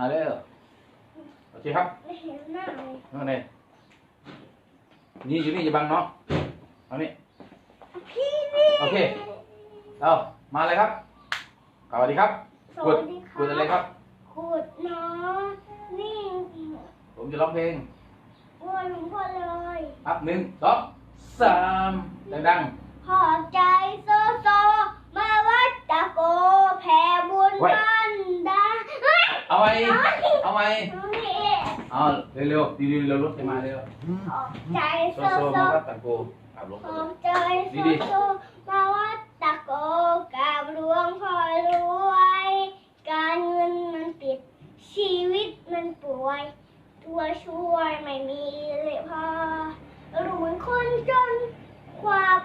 อ่าเร็วโอเคครับไม่เห็นหน้าเลยนั่นเองนี่อยู่นี่อย่าบังเนาะเอานี่พี่นี่โอเคเอามาเลยครับสวัสดีครับสกวัดสดีคกดอะไรครับขุดน้องนี่ผมจะร้องเพลงวัวหลวงพ่อเลยครับหนึ่งสองสามดัง ขอใจโซโซมาวัดตะโกแผ่บุญบันดาเฮ้ยๆเอา ไหมเอาไหมน้องนี่เอาเร็วๆดีๆเร็วๆรถจะมาเร็วขอใจโซโซโซโซมาวัดตะโกกับหลวงขพ่ออบใจโซโซมาวัดตะโกกับหลวงพ่อรวย การเงินมันติดชีวิตมันป่วย ตัวช่วยไม่มีเลยพอรู้เหมือนคนจนความ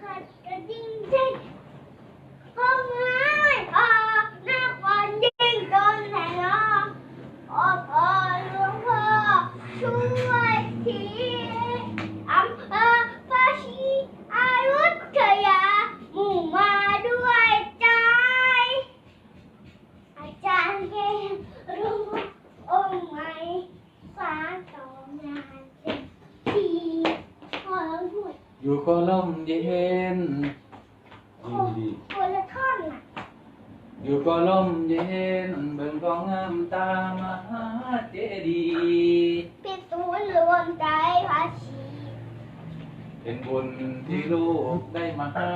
ขัดกระดิ่งเช่นห้องน้ำไม่พอนักวันยิ่งจนแห่งน้องขอพอหลวงพ่อช่วยทีอำเภอภาชีอายุทยาหมู่มาด้วยใจ อาจารย์เก่งรู้ องค์ไหมฟ้าต่องานเป็นทีขอพูอยู่ก็ล่มเย็นดีคนละท่อนน่ะ อยู่ก็ล่มเย็นเบิ่งก็งามตามหาเจดีย์ปิดศูนย์รวมใจภาชีเป็นบุญที่ลูกได้มาหา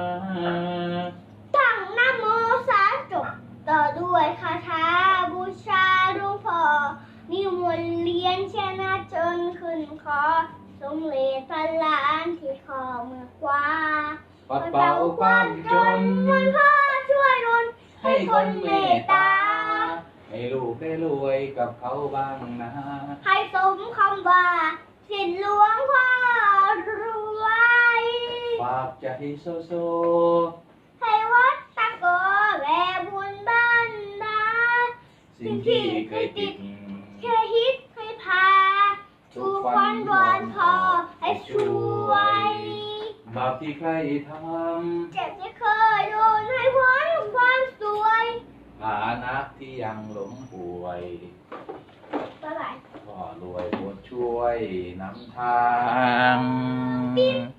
ตั้งนะโมสามจบต่อด้วยคาถาบูชาหลวงพ่อนิมนต์เรียนชนะจนขึ้นคอสมเด็จพระลานที่คอเมื่อคว้าปัดเป่าความจน คนเมตตา ให้ลูกได้รวยกับเขาบ้างนะ ให้สมคำว่าสิทธิหลวงพ่อรวยฝากใจโซโซ ให้วัดตะโกแว่บุญบ้านดาสิ่งที่เคยติดแค่ฮิตให้พา ทุกวันวันพอให้ช่วยบาปที่ใครทเจ็บที่เคยโดนให้พ้นความ สวยำฐานะที่ยังหลงป่วยบ๊ายบายก็รวยโปรดช่วยนำทาง ปิ๊บ